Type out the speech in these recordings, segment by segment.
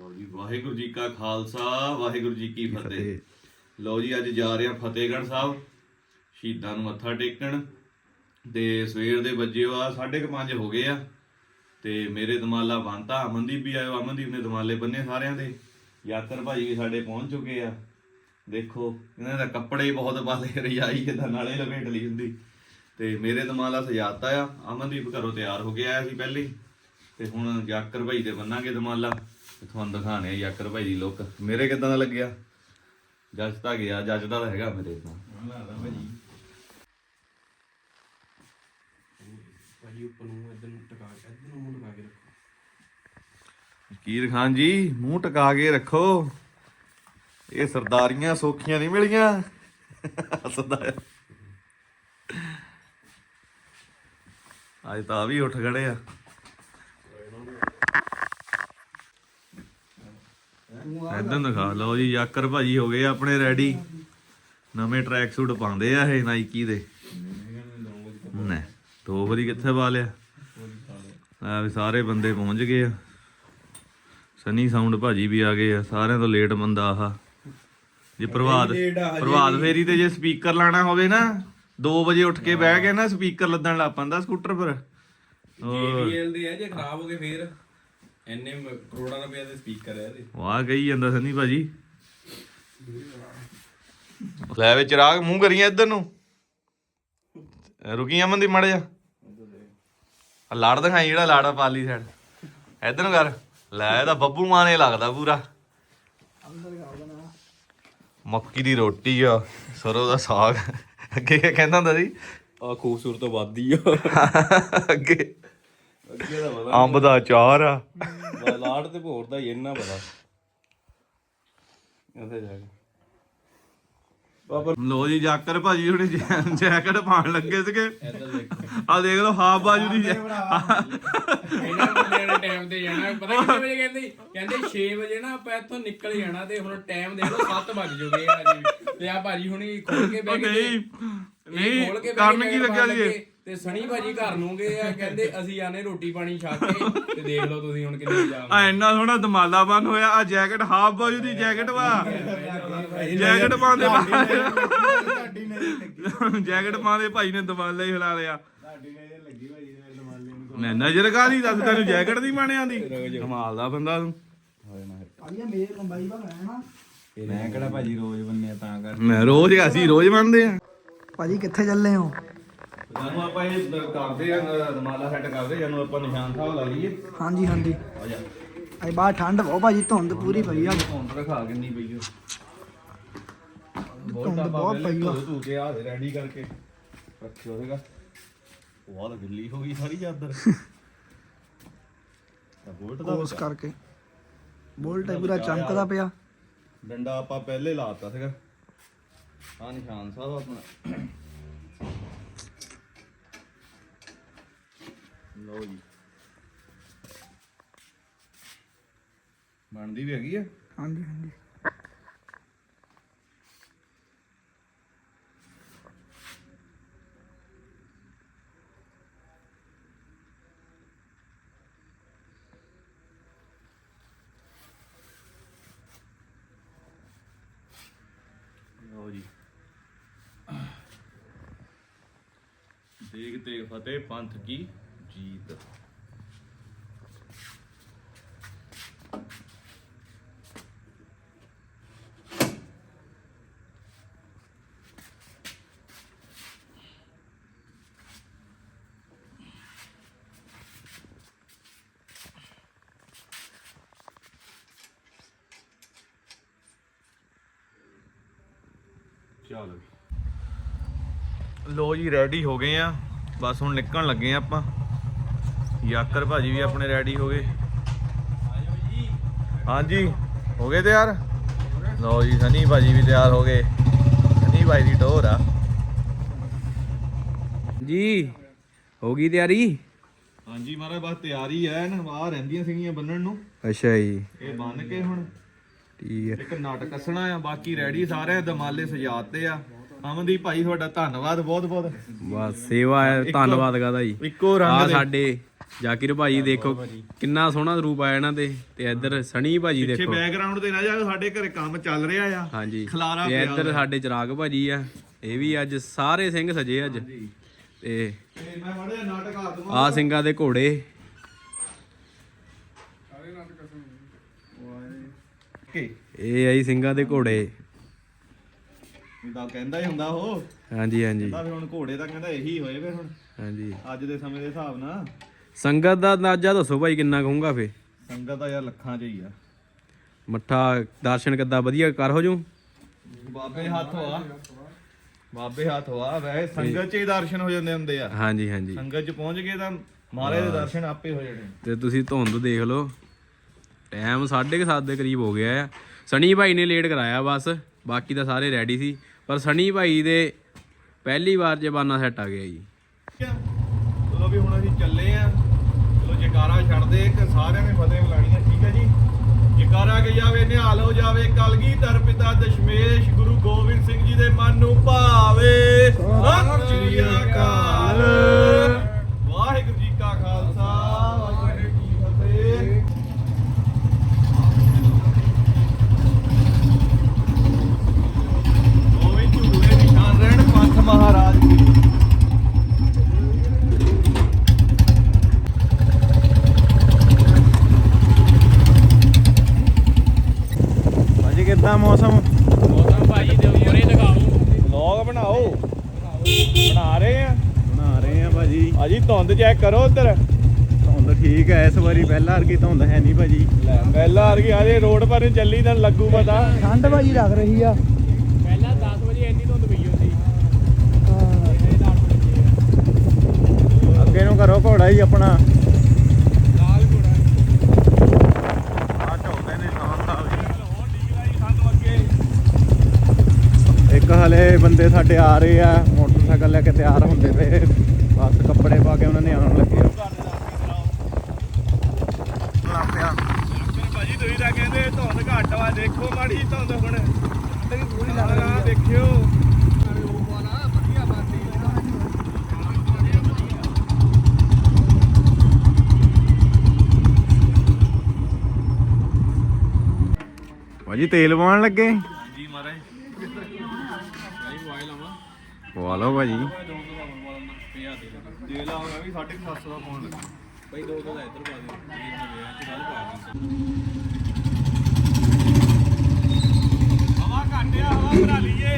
ਲਓ ਜੀ ਵਾਹਿਗੁਰੂ ਜੀ ਕਾ ਖਾਲਸਾ ਵਾਹਿਗੁਰੂ ਜੀ ਕੀ ਫਤਿਹ। ਲਓ ਜੀ ਅੱਜ ਜਾ ਰਹੇ ਹਾਂ ਫਤਿਹਗੜ੍ਹ ਸਾਹਿਬ। ਸ਼ਹੀਦਾਂ ਨੂੰ ਮੱਥਾ ਟੇਕਣ। ਤੇ ਸਵੇਰ ਦੇ ਵੱਜੇ ਆ 5:30 ਹੋ ਗਏ ਆ। ਤੇ ਮੇਰੇ ਦਮਾਲਾ ਬੰਨਤਾ ਅਮਨਦੀਪ ਵੀ ਆਇਓ। ਅਮਨਦੀਪ ਨੇ ਦਮਾਲੇ ਬੰਨੇ ਸਾਰਿਆਂ ਦੇ। ਯਾਤਰ ਭਾਜੀ ਵੀ ਸਾਡੇ ਪਹੁੰਚ ਚੁੱਕੇ ਆ। ਦੇਖੋ ਇਹਨਾਂ ਦਾ ਕੱਪੜੇ ਹੀ ਬਹੁਤ ਬਾਲੇ ਰਜਾਈ ਜਿੱਦਾਂ ਨਾਲੇ ਲਪੇਟ ਲਈ ਹੁੰਦੀ। ਤੇ ਮੇਰੇ ਦਮਾਲਾ ਸਜਾਤਾ ਆ। ਅਮਨਦੀਪ ਘਰੋਂ ਤਿਆਰ ਹੋ ਕੇ ਆਇਆ ਸੀ ਪਹਿਲੇ। ਤੇ ਹੁਣ ਜਾਕਰ ਭਾਈ ਦੇ ਬੰਨਾਂਗੇ ਦਮਾਲਾ। ਤੁਹਾਨੂੰ ਦਿਖਾਣੇ ਆ ਭਾਈ ਦੀ ਲੁੱਕ ਮੇਰੇ ਕਿਦਾਂ ਦਾ ਲੱਗਿਆ? ਜੱਜ ਤਾਂ ਗਿਆ, ਜੱਜ ਦਾ ਤਾਂ ਹੈਗਾ ਮੇਰੇ ਤਾਂ। ਭਾਜੀ ਉੱਪਰ ਨੂੰ ਇਧਰ ਨੂੰ ਟਕਾ ਕੇ ਇਧਰ ਨੂੰ ਮੂੰਹ ਟਕਾ ਕੇ ਰੱਖੋ ਕੀਰ ਖਾਨ ਜੀ, ਮੂੰਹ ਟਕਾ ਕੇ ਰੱਖੋ। ਇਹ ਸਰਦਾਰੀਆਂ ਸੌਖੀਆਂ ਨਹੀਂ ਮਿਲੀਆਂ। ਹੱਸਦਾ ਅੱਜ ਤਾਂ ਆ ਵੀ ਉੱਠ ਖੜੇ ਆ। ਇਦਾਂ ਦਿਖਾ ਲਓ ਜੀ ਯਾਕਰ ਭਾਜੀ ਹੋ ਗਏ ਆਪਣੇ ਰੈਡੀ ਨਵੇਂ ਟਰੈਕ ਸੂਟ ਪਾਉਂਦੇ ਆ ਇਹ ਨਾਈਕੀ ਦੇ। ਨੇ ਦੋ ਵਾਰੀ ਕਿੱਥੇ ਪਾ ਲਿਆ? ਆ ਵੀ ਸਾਰੇ ਬੰਦੇ ਪਹੁੰਚ ਗਏ ਆ। ਸਨੀ ਸਾਊਂਡ ਭਾਜੀ ਵੀ ਆ ਗਏ ਆ ਸਾਰਿਆਂ ਤੋਂ ਲੇਟ ਬੰਦਾ ਆਹ। ਜੇ ਪ੍ਰਭਾਤ ਪ੍ਰਭਾਤ ਫੇਰੀ ਤੇ ਜੇ ਸਪੀਕਰ ਲਾਣਾ ਹੋਵੇ ਨਾ 2 ਵਜੇ ਉੱਠ ਕੇ ਬਹਿ ਕੇ ਨਾ ਸਪੀਕਰ ਲੱਦਣ ਲੱਗ ਪੈਂਦਾ ਸਕੂਟਰ ਪਰ। JBL ਦੇ ਆ ਜੇ ਖਰਾਬ ਹੋ ਗਏ ਫੇਰ। ਇੰਨੇ ਮ- ਕਰੋੜਾਂ ਰੁਪਏ ਦੇ ਸਪੀਕਰ ਹੈ ਇਹਦੇ। ਵਾਹ ਕਹੀ ਜਾਂਦਾ ਸਨੀ ਭਾਜੀ। ਲੈ ਵਿੱਚ ਰਾਗ ਮੂੰਹ ਕਰੀਆਂ ਇੱਧਰ ਨੂੰ। ਰੁਕੀ ਅਮਨ ਦੀ ਮੜ ਜਾ ਆ ਲਾੜ ਦਿਖਾਈ ਜਿਹੜਾ ਲਾੜਾ ਪਾਲੀ ਸਾਈਡ ਇੱਧਰ ਨੂੰ ਕਰ। ਲੈ ਇਹਦਾ ਬੱਬੂ ਮਾਨੇ ਲੱਗਦਾ ਪੂਰਾ। ਮੱਕੀ ਦੀ ਰੋਟੀ ਆ ਸਰੋਂ ਦਾ ਸਾਗ। ਅੱਗੇ ਕੀ ਕਹਿੰਦਾ ਹੁੰਦਾ ਸੀ? ਆ ਖੂਬਸੂਰਤ ਵੱਧਦੀ ਆ। ਅੱਗੇ। ਅੱਗੇ ਦਾ ਪਤਾ ਅੰਬ ਦਾ ਅਚਾਰ ਆ। ਲਾੜ ਤੇ ਭੋਰ ਦਾ ਹੀ ਇੰਨਾ ਪਤਾ। ਇੱਥੇ ਜਾ ਕੇ। ਬਾਬਾ ਲੋ ਜੀ ਜਾਕਰ ਭਾਜੀ ਹੁਣੇ ਜੈ- ਜੈਕਟ ਪਾਣ ਲੱਗੇ ਸੀਗੇ। ਆ ਦੇਖ। ਲਓ ਹਾਫ ਬਾਜੂ ਦੀ ਜੈ- ਇਹਨਾਂ ਬੰਦਿਆਂ ਨੇ ਟਾਈਮ ਤੇ ਜਾਣਾ। ਪਤਾ ਕਿੰਨੇ ਵਜੇ ਕਹਿੰਦੇ ਕਹਿੰਦੇ 6 ਵਜੇ ਨਾ ਆਪਾਂ ਇੱਥੋਂ ਨਿਕਲ ਜਾਣਾ ਤੇ ਹੁਣ ਟਾਈਮ ਦੇਖ ਲਓ 7 ਵੱਜ ਜੂਗੇ ਆ ਜੀ। ਤੇ ਆ ਭਾਜੀ ਹੁਣੀ ਖੋਲ ਕੇ ਉਹ ਬਹਿ ਗਏ ਨਹੀਂ ਇਹ ਖੋਲ ਕੇ ਨਹੀਂ ਬਹਿ ਕਰਨ ਕੇ ਲੱਗਿਆ ਪਾਉਣ ਲੱਗੇ। ਤੇ ਸਣੀ ਭਾਜੀ ਘਰ ਨੂੰ ਗਏ ਆ ਕਹਿੰਦੇ ਅਸੀਂ ਆਨੇ ਰੋਟੀ ਪਾਣੀ ਛਕ ਕੇ ਤੇ ਦੇਖ ਲਓ ਤੁਸੀਂ ਹੁਣ ਕਿੰਨੇ ਵਜੇ ਆ। ਇੰਨਾ ਸੋਹਣਾ ਦਮਾਲਾ ਬੰਨ ਹੋਇਆ ਆ ਜੈਕਟ ਹਾਫ ਬਾਜੂ ਦੀ ਜੈਕਟ ਵਾ। ਜੈਕਟ ਪਾਉਂਦੇ ਜੈਕਟ ਪਾਉਂਦੇ ਭਾਈ ਨੇ ਦਮਾਲਾ ਹੀ ਹਿਲਾ ਲਿਆ। ਮੈਂ ਨਜ਼ਰ ਕਾਦੀ ਦੱਸ ਤੈਨੂੰ ਜੈਕਟ ਦੀ ਮਾਣਿਆਂ ਦੀ। ਕਮਾਲ ਦਾ ਬੰਦਾ ਤੂੰ। ਮੈਂ ਕਿਹੜਾ ਭਾਜੀ ਰੋਜ਼ ਬੰਨਿਆ ਤਾਂ ਕਰ ਮੈਂ ਰੋਜ਼ ਅਸੀਂ ਰੋਜ਼ ਬੰਨਦੇ ਆ। ਭਾਜੀ ਕਿੱਥੇ ਚੱਲੇ ਹੋ? ਜਾਨੂੰ ਆਪਾਂ ਇਹ ਕਰਦੇ ਆ ਦਮਾਲਾ ਸੈੱਟ ਕਰਦੇ ਜਾਨੂੰ ਆਪਾਂ ਨਿਸ਼ਾਨ ਸਾਹਿਬ ਲਾ ਲਈਏ। ਹਾਂਜੀ ਹਾਂਜੀ। ਆ ਜਾ। ਅੱਜ ਬਾਹਰ ਠੰਡ ਬਹੁਤ ਭਾਜੀ ਧੁੰਦ ਪੂਰੀ ਪਈ ਆ। ਧੁੰਦ ਰਖਾ ਕਿੰਨੀ ਪਈ ਓ ਧੁੰਦ ਬਹੁਤ ਪਈ ਆ। ਧੂ ਕੇ ਆ ਰੈਡੀ ਕਰਕੇ ਰੱਖਿਓ ਹੈਗਾ ਉਹ ਤਾਂ ਗਿੱਲੀ ਹੋ ਗਈ ਸਾਰੀ ਚਾਦਰ। ਤਾਂ ਬੋਲਟ ਦਾ ਉਸ ਕਰਕੇ। ਬੋਲਟ ਪੂਰਾ ਚਮਕਦਾ ਪਿਆ। ਡੰਡਾ ਆਪਾਂ ਪਹਿਲੇ ਲਾਤਾ ਸੀਗਾ। ਆ ਨਿਸ਼ਾਨ ਸਾਹਿਬ ਆਪਣਾ। ਲਓ ਜੀ। ਬਣਦੀ ਵੀ ਹੈਗੀ ਆ? ਹਾਂਜੀ ਹਾਂਜੀ। ਲਓ ਜੀ। ਦੇਖ ਤੇ ਫਤਿਹ ਪੰਥ ਕੀ ਜੀਤ ਚਲੋ ਲੋ ਜੀ ਰੈਡੀ ਹੋ ਗਏ ਆ। ਬਸ ਹੁਣ ਨਿਕਲਣ ਲੱਗੇ ਆ ਆਪਾਂ। ਯਾਕਰ ਭਾਜੀ ਵੀ ਆਪਣੇ ਰੈਡੀ ਹੋ ਗਏ। ਹਾਂਜੀ ਹੋ ਗਏ ਤਿਆਰ? ਲੋ ਜੀ ਸਨੀ ਭਾਜੀ ਵੀ ਤਿਆਰ ਹੋ ਗਏ। ਸਨੀ ਭਾਈ ਦੀ ਟੋਰ ਆ। ਜੀ ਹੋ ਗਈ ਤਿਆਰੀ? ਹਾਂਜੀ ਮਹਾਰਾਜ ਬਸ ਤਿਆਰੀ ਐ ਨਾ ਰਹਿੰਦੀਆਂ ਸੀਗੀਆਂ ਬੰਨਣ ਨੂੰ। ਅੱਛਾ ਜੀ। ਇਹ ਬੰਨ ਕੇ ਹੁਣ। ਠੀਕ ਇੱਕ ਨਟ ਕੱਸਣਾ ਆ ਬਾਕੀ ਰੈਡੀ ਸਾਰੇ ਦਮਾਲੇ ਸਜਾਤੇ ਆ। ਅਮਨਦੀਪ ਭਾਈ ਤੁਹਾਡਾ ਧੰਨਵਾਦ ਬਹੁਤ ਬਹੁਤ। ਬਸ ਸੇਵਾ ਹੈ ਧੰਨਵਾਦ ਕਰਦਾ ਜੀ। ਇੱਕੋ ਰੰਗ ਦੇ। ਸਾਡੇ ਜਾਕਿਰ ਭਾਈ ਦੇਖੋ ਕਿੰਨਾ ਸੋਹਣਾ ਰੂਪ ਆਇਆ ਇਹਨਾਂ ਤੇ ਤੇ ਇੱਧਰ ਸਣੀ ਭਾਜੀ ਪਿੱਛੇ ਦੇਖੋ। ਬੈਕਗ੍ਰਾਉਂਡ ਤੇ ਨਾ ਜਾ ਸਾਡੇ ਘਰੇ ਕੰਮ ਚੱਲ ਰਿਹਾ ਆ। ਹਾਂਜੀ। ਖਲਾਰਾ ਤੇ ਪਿਆ ਇੱਧਰ ਸਾਡੇ ਚਿਰਾਗ ਭਾਜੀ ਆ। ਇਹ ਵੀ ਅੱਜ ਸਾਰੇ ਸਿੰਘ ਸਜੇ ਅੱਜ। ਤੇ ਤੇ ਮੈਂ ਮੜੇ ਨਾਟਕ ਆ ਦਵਾਂ। ਆ ਸਿੰਘਾਂ ਦੇ ਘੋੜੇ। ਕਿ ਇਹ ਆਈ ਸਿੰਘਾਂ ਦੇ ਘੋੜੇ। ਤਾਂ ਕਹਿੰਦਾ ਹੀ ਹੁੰਦਾ ਉਹ। ਹਾਂਜੀ ਹਾਂਜੀ। ਤਾਂ ਫਿਰ ਹੁਣ ਘੋੜੇ ਤਾਂ ਕਹਿੰਦਾ ਇਹੀ ਹੋਏ ਵੇ ਹੁਣ। ਹਾਂਜੀ। ਅੱਜ ਦੇ ਸਮੇਂ ਦੇ ਹਿਸਾਬ ਨਾਲ। ਸੰਗਤ ਦਾ ਅੰਦਾਜ਼ਾ ਦੱਸੋ ਭਾਈ ਕਿੰਨਾ ਕਹੂੰਗਾ ਫੇ? ਸੰਗਤ ਤਾਂ ਯਾਰ ਲੱਖਾਂ 'ਚ ਹੀ ਆ। ਮੱਠਾ ਦਰਸ਼ਨ ਕਿੱਦਾਂ ਵਧੀਆ ਕਰ ਹੋ ਜੂ? ਬਾਬੇ ਹੱਥ ਹੋਆ। ਬਾਬੇ ਹੱਥ ਹੋਆ। ਵੈਸੇ ਸੰਗਤ 'ਚ ਹੀ ਦਰਸ਼ਨ ਹੋ ਜਾਂਦੇ ਹੁੰਦੇ ਆ। ਹਾਂਜੀ ਹਾਂਜੀ। ਸੰਗਤ 'ਚ ਪਹੁੰਚ ਗਏ ਤਾਂ ਮਹਾਰਾਜ ਦੇ ਦਰਸ਼ਨ ਆਪੇ ਹੋ ਜਾਣੇ। ਤੇ ਤੁਸੀਂ ਧੁੰਦ ਦੇਖ ਲਓ। ਟਾਈਮ 7:30 ਦੇ ਕਰੀਬ ਹੋ ਗਿਆ ਆ। ਸਣੀ ਭਾਈ ਨੇ ਲੇਟ ਕਰਾਇਆ ਬਸ। ਬਾਕੀ ਤਾਂ ਸਾਰੇ ਰੈਡੀ ਸੀ। ਪਰ ਸਣੀ ਭਾਈ ਦੇ ਪਹਿਲੀ ਵਾਰ ਜਬਾਨਾ ਸੈੱਟ ਆ ਗਿਆ ਜੀ। ਚਲੋ ਵੀ ਹੁਣ ਅਸੀਂ ਚੱਲੇ ਆ। ਚਲੋ ਜਕਾਰਾ ਛੱਡਦੇ, ਇੱਕ ਸਾਰਿਆਂ ਨੇ ਫਤਿਹ ਬੁਲਾਣੀ ਆ, ਠੀਕ ਹੈ ਜੀ? ਜਕਾਰਾ ਕਿ ਜਾਵੇ, ਨਿਹਾਲ ਹੋ ਜਾਵੇ ਕਲਗੀ ਧਰ ਪਿਤਾ ਦਸ਼ਮੇਸ਼, ਗੁਰੂ ਗੋਬਿੰਦ ਸਿੰਘ ਜੀ ਦੇ ਮਨ ਨੂੰ ਭਾਵੇ। ਸਤਿ ਸ੍ਰੀ ਅਕਾਲ ਵਾਹਿਗੁਰੂ ਜੀ ਕਾ ਖਾਲਸਾ ਵਾਹਿਗੁਰੂ ਜੀ ਕੀ ਫਤਿਹ ਦੋਵੇਂ ਝੂਲੇ ਨਿਸ਼ਾਨ ਰਹਿਣ ਪੰਥ ਮਹਾਰਾਜ ਕੀ ਭਾਜੀ ਕਿੱਦਾਂ ਮੌਸਮ ਮੌਸਮ ਭਾਈ ਦੇ ਉੱਪਰੇ ਦਿਖਾਓ ਵਲੌਗ ਬਣਾਓ ਬਣਾ ਰਹੇ ਆ ਬਣਾ ਰਹੇ ਆ ਭਾਜੀ ਅਜੀ ਧੁੰਦ ਚੈੱਕ ਕਰੋ ਉਧਰ। ਧੁੰਦ ਠੀਕ ਹੈ ਇਸ ਵਾਰੀ ਪਹਿਲਾਂ ਵਰਗੀ ਧੁੰਦ ਹੈ ਨਹੀਂ ਭਾਜੀ। ਪਹਿਲਾਂ ਆ ਗਈ ਆਜੇ ਰੋਡ ਪਰ ਨੂੰ ਚੱਲੀ ਤਾਂ ਲੱਗੂ ਪਤਾ। ਠੰਡ ਭਾਜੀ ਲੱਗ ਰਹੀ ਆ। ਪਹਿਲਾਂ 10 ਵਜੇ ਇੰਨੀ ਧੁੰਦ ਪਈ ਹੁੰਦੀ। ਅੱਗੇ ਨੂੰ ਕਰੋ ਘੋੜਾ ਹੀ ਆਪਣਾ। ਹਲੇ ਬੰਦੇ ਸਾਡੇ ਆ ਰਹੇ ਆ ਮੋਟਰਸਾਈਕਲ ਲੈ ਕੇ ਤਿਆਰ ਹੁੰਦੇ ਪਏ। ਬਸ ਕੱਪੜੇ ਪਾ ਕੇ ਉਹਨਾਂ ਨੇ ਆਉਣ ਲੱਗੇ ਆ। ਪਿਆ ਭਾਜੀ ਤੁਸੀਂ ਤਾਂ ਕਹਿੰਦੇ ਧੁੰਦ ਘੱਟ ਵਾ ਦੇਖੋ ਮਾੜੀ ਜਿਹੀ ਧੁੰਦ ਹੁਣ। ਪੂਰੀ ਲੱਗ ਦੇਖਿਓ। ਭਾਜੀ ਤੇਲ ਪਵਾਉਣ ਲੱਗੇ? ਜੀ ਮਹਾਰਾਜ। ਪਵਾ ਲਓ ਭਾਜੀ। 750 ਦਾ ਫੋਨ ਲੱਗਾ ਭਾਈ ਦੋ ਦੋ ਦਾ ਇੱਧਰ ਪਾ ਦਿਓ ਇਹ ਨਹੀਂ ਵਿਆਹ ਚ ਗੱਲ ਪਾ ਹਵਾ ਘੱਟ ਆ ਹਵਾ ਭਰਾ ਲਈਏ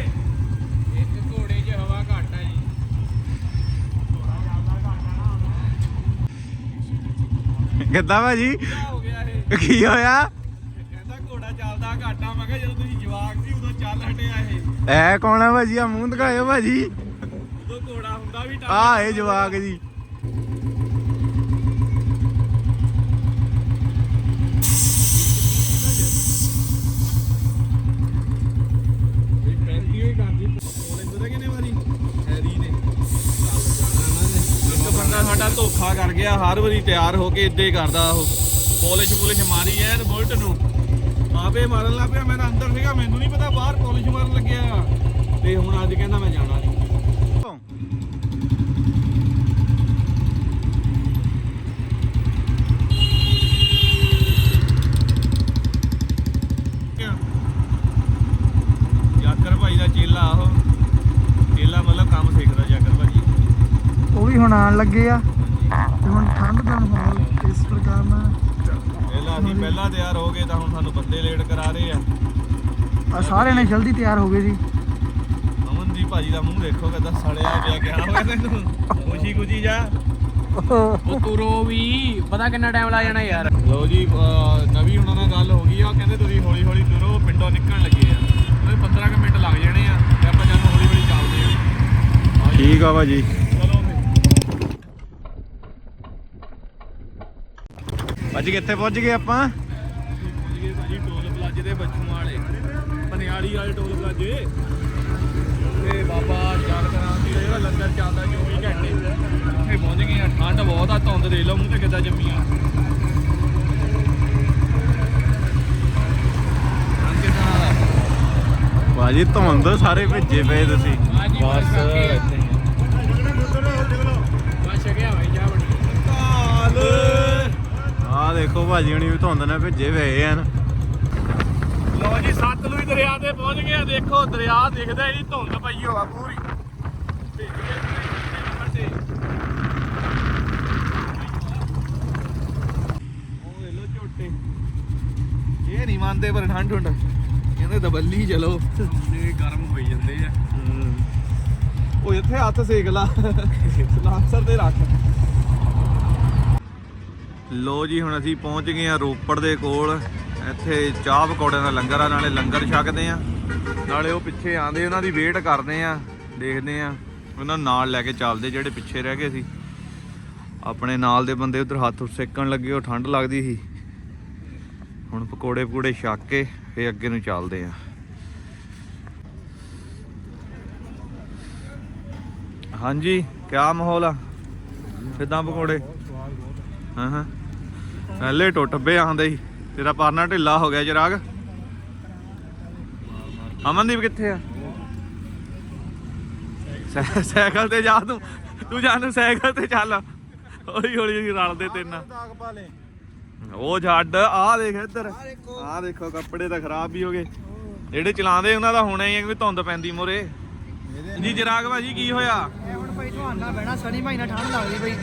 ਇੱਕ ਘੋੜੇ 'ਚ ਹਵਾ ਘੱਟ ਆ ਜੀ ਕਿੱਦਾਂ ਭਾਜੀ? ਕੀ ਹੋਇਆ? ਕਹਿੰਦਾ ਘੋੜਾ ਚੱਲਦਾ ਘਾਟਾ ਮੈਂ ਕਿਹਾ ਜਦੋਂ ਤੁਸੀਂ ਜਵਾਕ ਸੀ ਉਦੋਂ ਚੱਲ ਹਟਿਆ ਇਹ ਐ ਕੌਣ ਆ ਭਾਜੀ? ਆ ਮੂੰਹ ਦਿਖਾਇਓ ਭਾਜੀ। ਉਦੋਂ ਘੋੜਾ ਹੁੰਦਾ ਵੀ ਆ ਇਹ ਜਵਾਕ ਜੀ ਪੈਂਤੀ ਹੋਈ ਕਰਦੀ ਕੋਲੇ ਪਤਾ ਕਿੰਨੇ ਵਾਰੀ ਹੈਰੀ ਨੇ ਇੱਕ ਬੰਦਾ ਸਾਡਾ ਕਰ ਗਿਆ, ਹਰ ਵਾਰੀ ਤਿਆਰ ਹੋ ਕੇ ਇੱਦਾਂ ਹੀ ਕਰਦਾ ਉਹ। ਪੋਲਿਸ਼ ਪੁਲਿਸ਼ ਮਾਰੀ ਐਨ ਬੁਲਟ ਨੂੰ। ਆਪੇ ਮਾਰਨ ਲੱਗ ਪਿਆ, ਮੈਂ ਤਾਂ ਅੰਦਰ ਸੀਗਾ, ਮੈਨੂੰ ਨਹੀਂ ਪਤਾ ਬਾਹਰ ਪੋਲਿਸ਼ ਮਾਰਨ ਲੱਗਿਆ। ਤੇ ਹੁਣ ਅੱਜ ਕਹਿੰਦਾ ਮੈਂ ਜਾਣਾ ਨਹੀਂ। ਜਾਕਰ ਭਾਈ ਦਾ ਚੇਲਾ ਉਹ। ਚੇਲਾ ਮਤਲਬ ਕੰਮ ਸਿੱਖਦਾ ਜਾਕਰ ਭਾਜੀ। ਉਹ ਵੀ ਹੁਣ ਆਣ ਲੱਗੇ ਆ ਤੇ ਹੁਣ ਠੰਡ ਦਾ ਮਾਹੌਲ ਇਸ ਪ੍ਰਕਾਰ ਨਾਲ ਪਹਿਲਾਂ ਤਿਆਰ ਹੋ ਗਏ ਤਾਂ ਹੁਣ ਸਾਨੂੰ ਬੰਦੇ ਲੇਟ ਕਰਾ ਰਹੇ ਆ। ਆ ਸਾਰੇ ਨੇ ਜਲਦੀ ਤਿਆਰ ਹੋ ਗਏ ਸੀ ਅਮਨਦੀਪ ਭਾਜੀ ਦਾ ਮੂੰਹ ਦੇਖੋ ਕਿੱਦਾਂ ਸੜਿਆ ਪਿਆ ਕਿਆ ਹੋਇਆ ਤੈਨੂੰ? ਖੁਸ਼ੀ ਖੁਸ਼ੀ ਜਾ। ਉਹ ਤੁਰੋ ਵੀ ਪਤਾ ਕਿੰਨਾ ਟਾਈਮ ਲੱਗ ਜਾਣਾ ਯਾਰ। ਲੋ ਜੀ ਨਵੀਂ ਉਹਨਾਂ ਨਾਲ ਗੱਲ ਹੋ ਗਈ ਆ ਕਹਿੰਦੇ ਤੁਸੀਂ ਹੌਲੀ ਹੌਲੀ ਤੁਰੋ ਪਿੰਡੋਂ ਨਿਕਲਣ ਲੱਗੇ ਆ। ਉਹਦੇ 15 ਕੁ ਮਿੰਟ ਲੱਗ ਜਾਣੇ ਆ ਤੇ ਆਪਾਂ ਜਾਨੂੰ ਹੌਲੀ ਹੌਲੀ ਚੱਲਦੇ ਆ। ਠੀਕ ਆ ਭਾਜੀ ਚਲੋ ਫਿਰ ਭਾਜੀ ਕਿੱਥੇ ਪਹੁੰਚ ਗਏ ਆਪਾਂ? ਪਹੁੰਚ ਗਏ ਭਾਜੀ ਟੋਲ ਪਲਾਜੇ ਦੇ ਬੱਚੂਆਂ ਵਾਲੇ ਪਨਿਆੜੀ ਵਾਲੇ ਟੋਲ ਪਲਾਜੇ। ਤੇ ਬਾਬਾ ਚਾਲ ਕਰਾਂ ਦੀ ਜਿਹੜਾ ਲੰਗਰ ਚੱਲਦਾ 24 ਘੰਟੇ। ਉੱਥੇ ਪਹੁੰਚ ਗਏ ਆ। ਠੰਡ ਬਹੁਤ ਆ ਧੁੰਦ ਦੇ ਲਓ ਮੂੰਹ ਤੇ ਕਿੱਦਾਂ ਕਿੱਦਾਂ ਦਾ? ਭਾਜੀ ਧੁੰਦ ਸਾਰੇ ਭੇਜੇ ਪਏ ਤੁਸੀਂ। ਬਸ। ਏਦਾਂ ਹੀ ਆ ਦੇਖੋ ਭਾਜੀ ਹੁਣੀ ਵੀ ਧੁੰਦ ਨੇ ਭਿੱਜੇ ਹੋਏ ਹਨ ਲੋ ਜੀ ਸਤਲੁਜ ਦਰਿਆ ਤੇ ਪਹੁੰਚ ਗਏ ਆ। ਦੇਖੋ ਦਰਿਆ ਦਿਖਦਾ ਇਹਦੀ ਧੁੰਦ ਪਈ ਹੋਆ ਪੂਰੀ। ਉਹ ਲੋ ਝੋਟੇ। ਇਹ ਨਹੀਂ ਮੰਨਦੇ ਪਰ ਠੰਡ ਠੰਡ। ਕਹਿੰਦੇ ਦਬੱਲੀ ਚਲੋ। ਤੇ ਗਰਮ ਹੋਈ ਜਾਂਦੇ ਆ। ਉਹ ਇੱਥੇ ਹੱਥ ਸੇਕ ਲਾ। ਲਾਂਸਰ ਤੇ ਰੱਖ। ਲੋ ਜੀ ਹੁਣ ਅਸੀਂ ਪਹੁੰਚ ਗਏ ਆ ਰੋਪੜ ਦੇ ਕੋਲ। ਇੱਥੇ ਚਾਹ ਪਕੌੜਿਆਂ ਦਾ ਲੰਗਰ ਆ ਨਾਲੇ ਲੰਗਰ ਛਕਦੇ ਆ ਨਾਲੇ ਉਹ ਪਿੱਛੇ ਆਂਦੇ ਉਹਨਾਂ ਦੀ ਵੇਟ ਕਰਦੇ ਆ ਦੇਖਦੇ ਆ ਉਹਨਾਂ ਨਾਲ ਲੈ ਕੇ ਚੱਲਦੇ ਜਿਹੜੇ ਪਿੱਛੇ ਰਹਿ ਗਏ ਸੀ। ਆਪਣੇ ਨਾਲ ਦੇ ਬੰਦੇ ਉਧਰ ਹੱਥ ਸੇਕਣ ਲੱਗੇ ਉਹ ਠੰਡ ਲੱਗਦੀ ਸੀ। ਹੁਣ ਪਕੌੜੇ ਪਕੌੜੇ ਛਕ ਕੇ ਫੇ ਅੱਗੇ ਨੂੰ ਚੱਲਦੇ ਆ ਹਾਂਜੀ ਕਿਆ ਮਾਹੌਲ ਆ? ਕਿਦਾਂ ਪਕੌੜੇ? ਹਾਂ ਹਾਂ। ਪਹਿਲੇ ਟੁੱਟ ਆਂਦੇ ਹੀ। ਤੇਰਾ ਪਰਨਾ ਢਿੱਲਾ ਹੋ ਗਿਆ ਚਿਰਾਗ। ਅਮਨਦੀਪ ਕਿੱਥੇ ਆ? ਸਾਈਕਲ ਤੇ ਜਾ ਤੂੰ। ਤੂੰ ਜਾਨੂੰ ਸਾਈਕਲ ਤੇ ਚੱਲ। ਹੌਲੀ ਹੌਲੀ ਰਲਦੇ ਤਿੰਨ ਉਹ ਛੱਡ, ਆਹ ਦੇਖ ਇੱਧਰ। ਆਹ ਦੇਖੋ, ਕੱਪੜੇ ਤਾਂ ਖਰਾਬ ਵੀ ਹੋ ਗਏ। ਜਿਹੜੇ ਚਲਾਉਂਦੇ ਉਹਨਾਂ ਦਾ ਹੋਣਾ ਹੀ ਹੈ ਕਿ ਧੁੰਦ ਪੈਂਦੀ ਮੋਰੇ। ਜੀ, ਚਿਰਾਗ ਭਾਜੀ, ਕੀ ਹੋਇਆ? ਹੁਣ ਭਾਈ ਤੁਹਾਡਾ ਬਹਿਣਾ, ਸਨੀ ਭਾਈ ਨਾਲ ਠੰਡ ਲੱਗਦੀ ਬਈ